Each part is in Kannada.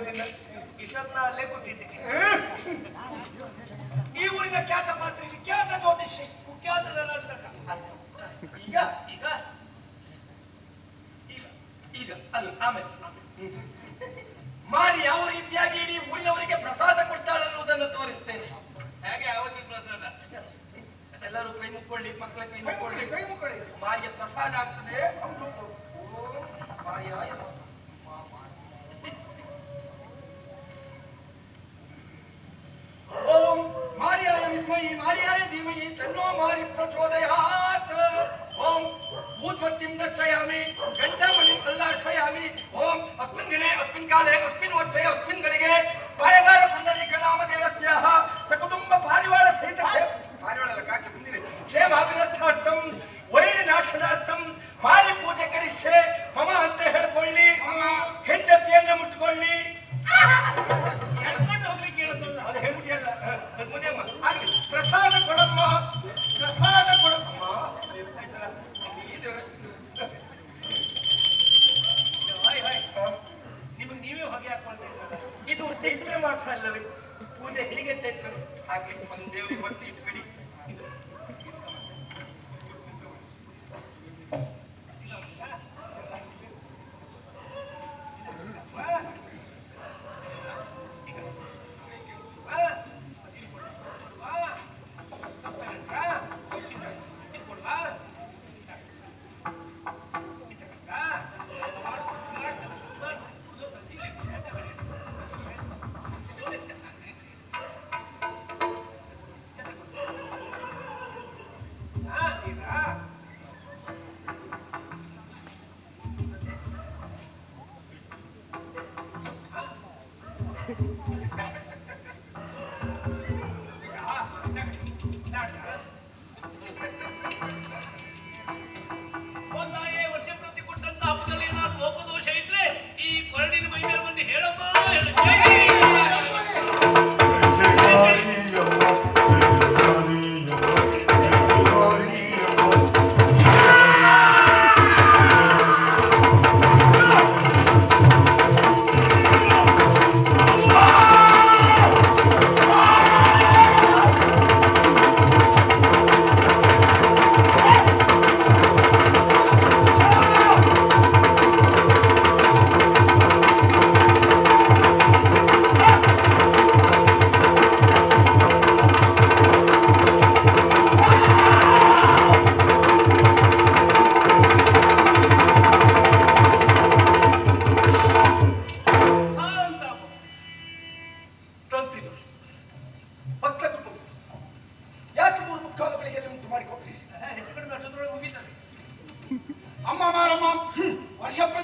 ವಾಚಿಸೋದಿಲ್ಲ ಇಷ್ಟೊತ್ತ ಅಲ್ಲೇ ಕೂತಿದ್ದೆ. ಈ ಊರಿನ ಖ್ಯಾತ ಪಾತ್ರಿ ವಿಖ್ಯಾತ ಜ್ಯೋತಿಷಿ ಕುಖ್ಯಾತ. ಈಗ ಈಗ ಈಗ ಅಲ್ಲ ಆಮೇಲೆ ಮಾರಿ ಯಾವ ರೀತಿಯಾಗಿ ಇಡೀ ಊರಿನವರಿಗೆ ಪ್ರಸಾದ ಕೊಡ್ತಾಳೆ ಅನ್ನುವುದನ್ನು ತೋರಿಸ್ತೇನೆ. ಹೇಗೆ ಅವಧಿ ಪ್ರಸಾದ? ಎಲ್ಲರೂ ಕೈ ಮುಕ್ಕೊಳ್ಳಿ ಮಕ್ಕಳ ಕೈ ಮುಕ್ಕೊಳ್ಳಿ. ಕೈ ಮುಕ್ಕೊಳ್ಳಿ. ಮಾರಿಗೆ ಪ್ರಸಾದ ಆಗ್ತದೆ. ಓಂ प्रचोदयात्। ओम भूतवत्तिं दर्शयामि घण्टामणिं कल्लाशयामि ओम अस्मिन् दिने अस्मिन् काले अस्मिन् वर्षे अस्मिन् ಹಾಗೆ ಒಂದು ದೇವರಿಗೆ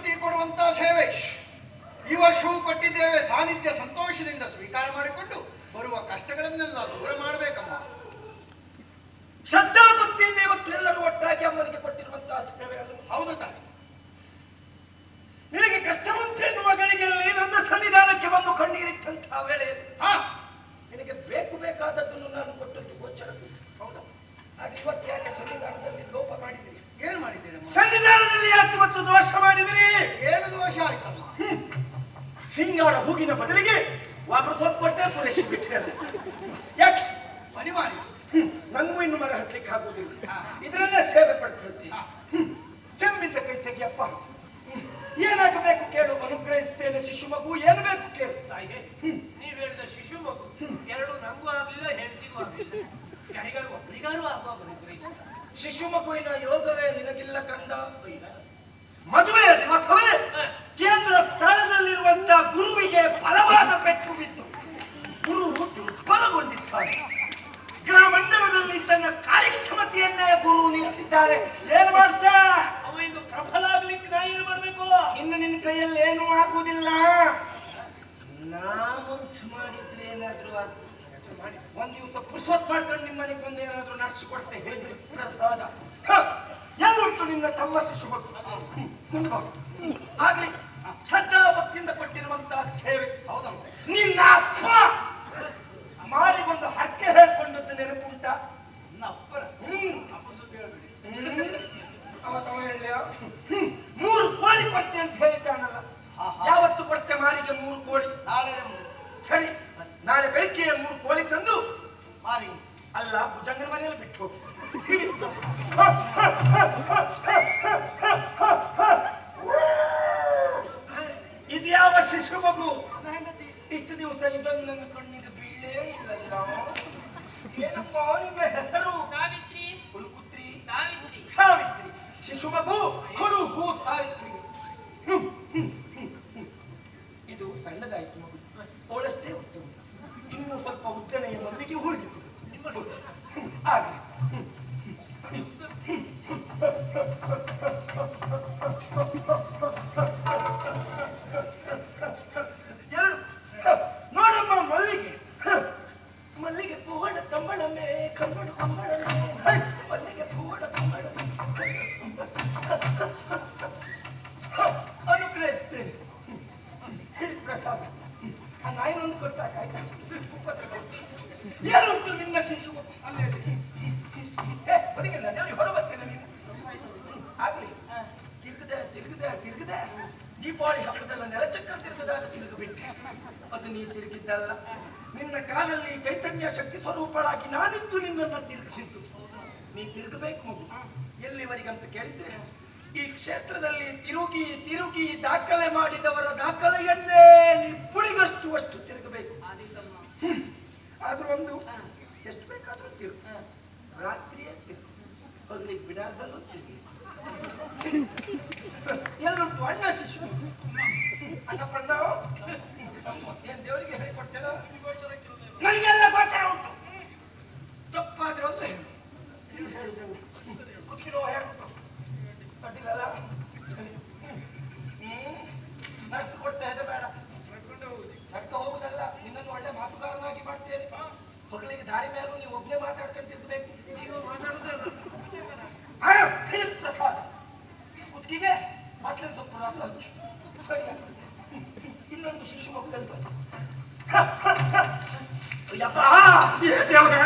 ಪ್ರತಿ ಕೊಡುವಂತ ಸೇವೆ. ಈ ವರ್ಷವೂ ಕೊಟ್ಟಿದ್ದೇವೆ. ಸಾನ್ನಿಧ್ಯ ಸಂತೋಷದಿಂದ ಸ್ವೀಕಾರ ಮಾಡಿಕೊಂಡು ಬರುವ ಕಷ್ಟಗಳನ್ನೆಲ್ಲ ದೂರ ಮಾಡಬೇಕಮ್ಮ. ಶ್ರದ್ಧಾ ಭಕ್ತಿಯಿಂದ ಇವತ್ತು ಎಲ್ಲರೂ ಒಟ್ಟಾಗಿ ಅಮ್ಮನಿಗೆ ಕೊಟ್ಟಿರುವಂತಹ ಸೇವೆ ಹೌದು ತಾನೆ ನಿನಗೆ ಕಷ್ಟವಂತೆ ಮಗಳಿಗೆ ಎನ್ನುವ ಗಳಿಗೆಯಲ್ಲಿ ನನ್ನ ಸನ್ನಿಧಾನಕ್ಕೆ ಬಂದು ಕಣ್ಣೀರಿಟ್ಟಂತಹ ಕಂದ ಮದುವೆಯ ದಿವಸವೇ ಕೇಂದ್ರ ಸ್ಥಾನದಲ್ಲಿರುವಂತಹ ಗುರುವಿಗೆ ಬಲವಾದ ಪೆಟ್ಟು ಬಿದ್ದು ಗುರು ದುರ್ಬಲಗೊಂಡಿದ್ದಾರೆ ಗ್ರಾಮಂಡಲದಲ್ಲಿ ತನ್ನ ಕಾರ್ಯಕ್ಷಮತೆಯನ್ನೇ ಗುರು ನಿಲ್ಲಿಸಿದ್ದಾರೆ. ಏನ್ ಮಾಡ್ತಾ? ಅವ ಇನ್ನು ಪ್ರಬಲ ಆಗ್ಲಿಕ್ಕೆ ನಾ ಏನು ಮಾಡ್ಬೇಕು? ಇನ್ನು ನಿನ್ನ ಕೈಯಲ್ಲಿ ಏನು ಆಗುವುದಿಲ್ಲ ನಾ ಮುಂಚೆ ಮಾಡಿದ್ರೆ ಏನಾದ್ರು. ಒಂದ್ ದಿವಸ ಪುರುಷೋತ್ ಮಾಡ್ಕೊಂಡು ನಿಮ್ಮ ಮನೆಗೆ ಬಂದು ಏನಾದ್ರೂ ನಡೆಸಿಕೊಡ್ತೆ ಹೇಳಿ ಪ್ರಸಾದ. ಹ, ಎಲ್ಲುಂಟು ನಿನ್ನ ತಮ್ಮ ಶಿಶು ಹ್ಮ್. ಆಗ್ಲಿ ಶ್ರದ್ಧಾ ಭಕ್ತಿಯಿಂದ ಕೊಟ್ಟಿರುವಂತಹ ಸೇವೆ ಹೌದಂತೆ ನಿನ್ನ ಅಲ್ಲ ಭುಜಂಗನ ಮನೆಯಲ್ಲಿ ಬಿಟ್ಟು ಇದ್ಯಾವ ಶಿಶು ಮಗು? ಇಷ್ಟು ದಿವಸ ಇದನ್ನು ನನ್ನ ಕಣ್ಣಿಗೆ ಬೀಳೇ ಇಲ್ಲ ಏನಪ್ಪ ನಿಮ್ಮ ಹೆಸರು? ಸಾವಿತ್ರಿ. ಕುಲ್ಕುತ್ರಿ. ಸಾವಿತ್ರಿ. ಸಾವಿತ್ರಿ. ಶಿಶು ಮಗು? ಏನು ನಿನ್ನ ಶಿಶು? ಅಲ್ಲೇ ಬದಿಗಿಲ್ಲ ದೇವರಿಗೆ ಹೊರ ಬರ್ತೇನೆ ನೀನು. ಆಗ್ಲಿ. ತಿರುಗದೆ ತಿರುಗದೆ ತಿರುಗದೆ. ದೀಪಾವಳಿ ಹಬ್ಬದಲ್ಲ ನೆಲಚಕ್ರ ತಿರುಗದಾಗ ತಿರುಗಬಿಟ್ಟೆ. ಅದು ನೀ ತಿರುಗಿದ್ದಲ್ಲ. ನಿನ್ನ ಕಾಲಲ್ಲಿ ಚೈತನ್ಯ ಶಕ್ತಿ ಸ್ವರೂಪಳಾಗಿ ನಾನಿದ್ದು ನಿನ್ನನ್ನು ತಿರುಗಿಸಿದ್ದು. ನೀ ತಿರುಗಬೇಕು. ಮಗು ಎಲ್ಲಿವರೆಗಂತ ಕೇಳಿದ್ರೆ, ಈ ಕ್ಷೇತ್ರದಲ್ಲಿ ತಿರುಗಿ ತಿರುಗಿ ದಾಖಲೆ ಮಾಡಿದವರ ದಾಖಲೆಯನ್ನೇ ನೀ ಪುಳಿಗಷ್ಟು ಅಷ್ಟು ತಿರುಗಬೇಕು ಆದಿತಮ್ಮ ಆದ್ರೂ ಒಂದು ಎಷ್ಟು ಬೇಕಾದ್ರೂ ತಿರು. ರಾತ್ರಿಯೇ ತಿರು. ಹಗಲಿಗೆ ಬಿಡಾರ್ದಲ್ಲೂ ತಿರುಗಿ. ಎಲ್ಲುಂಟು ಅಣ್ಣ ಶಿಶು ಅನ್ನಪಣ್ಣ ಏನ್ ದೇವರಿಗೆ ಹೇಳಿಕೊಡ್ತೇನ இல்லப்பா ஏ தேவங்க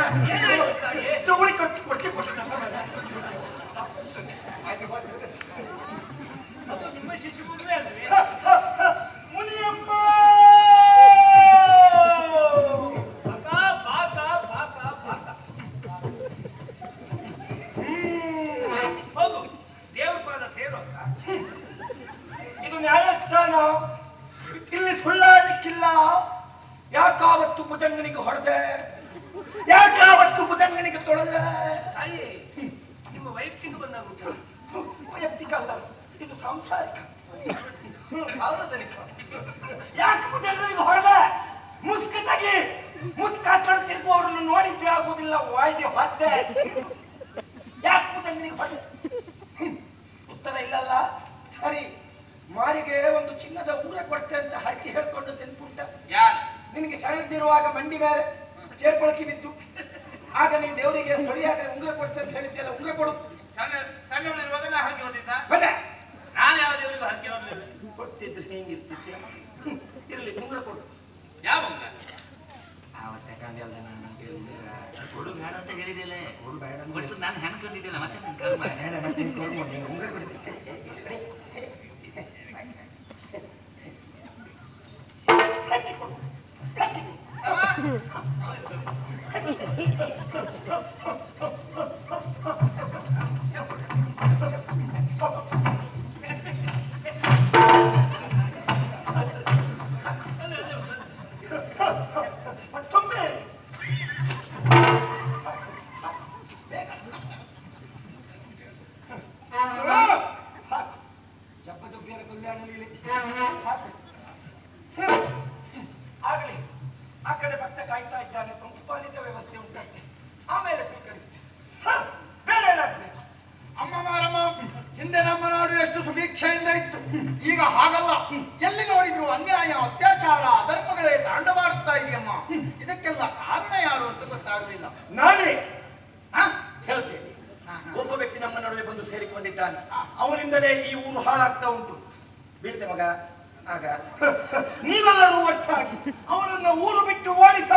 ಅಲ್ಲ ಇದು ಸಾಂಸಾರಿಕ. ಸಾರ್ವಜನಿಕ. ಯಾಕೆ ಭುಜಂಗನಿಗೆ ಹೊಡೆದೆ ಮುಸ್ಕ ತೆಗಿ. ಮುಸ್ಕ ಹಾಕೊಂಡು ತಿರುಗುವವ್ರನ್ನು ನೋಡಿದ್ದೆ ಆಗುದಿಲ್ಲ ವಾಯ್ದೆ ಹೊತ್ತೆ ಯಾಕೆ ಹೊಡೆದೆ ಉತ್ತರ ಇಲ್ಲಲ್ಲ. ಸರಿ. ಮಾರಿಗೆ ಒಂದು ಚಿನ್ನದ ಊರ ಕೊಡ್ತೆ ಅಂತ ಹರಕೆ ಹೇಳ್ಕೊಂಡು ಯಾರು? ನಿನಗೆ ಸಣ್ಣದಿರುವಾಗ ಮಂಡಿ ಮೇಲೆ ಚೇರ್ಕೊಳಕಿ ಬಿದ್ದು. ಆಗ ನೀ ದೇವರಿಗೆ ಸರಿಯಾಗಿ ಉಂಗುರ ಕೊಡ್ತೆ ಅಂತ ಹೇಳಿದ್ದೆಲ್ಲ ಉಂಗುರ ಕೊಡು. ಸಣ್ಣ ಸಣ್ಣವಳಿರುವಾಗ ನಾ ಹರಕೆ ಹೊಂದಿದ್ದ ಮತ್ತೆ? ನಾನು ಯಾವ ದೇವರಿಗೂ ಹರಕೆ ಹೊಂದಿಲ್ಲ ಕೊಡ್ತಿದ್ರೆ ಹೆಂಗಿರ್ತಿದ್ದೆ. ಇರ್ಲಿ ಉಂಗುರ ಕೊಡು. ಯಾವ ಉಂಗ್ರ? ಕೊಡು ಬೇಡ ಅಂತ ಹೇಳಿದಿಲ್ಲ ಕೊಡು ಬೇಡ ನಾನು ಮತ್ತೆ ನನ್ನ ಕರ್ಮ. ಹಚ್ಚಿ ಈ ಊರು ಹಾಳಾಗ್ತಾ ಉಂಟು. ಬೀಳ್ತೆ ಮಗ ಆಗ. ನೀವೆಲ್ಲರೂ ಅಷ್ಟಾಗಿ ಅವನನ್ನ ಊರು ಬಿಟ್ಟು ಓಡಿಸ